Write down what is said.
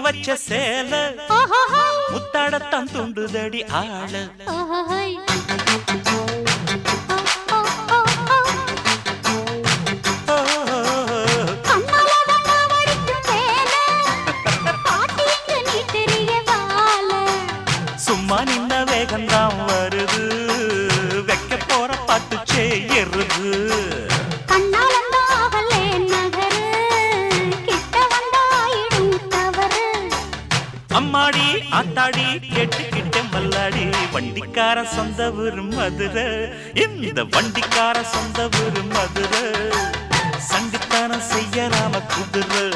வச்ச சேல. முத்தாடத்தான் துண்டுதடி ஆள. சும்மா நின்ன வேகம்தான் வருது. வைக்க போற பாட்டு செய்யறது அம்மாடி ஆத்தாடி கேட்டுக்கிட்ட மல்லாடி வண்டிக்கார சொந்த ஊர் மதுரை. இந்த வண்டிக்கார சொந்த ஊர் மதுரை. சண்டித்தான செய்ய நாம குதிரை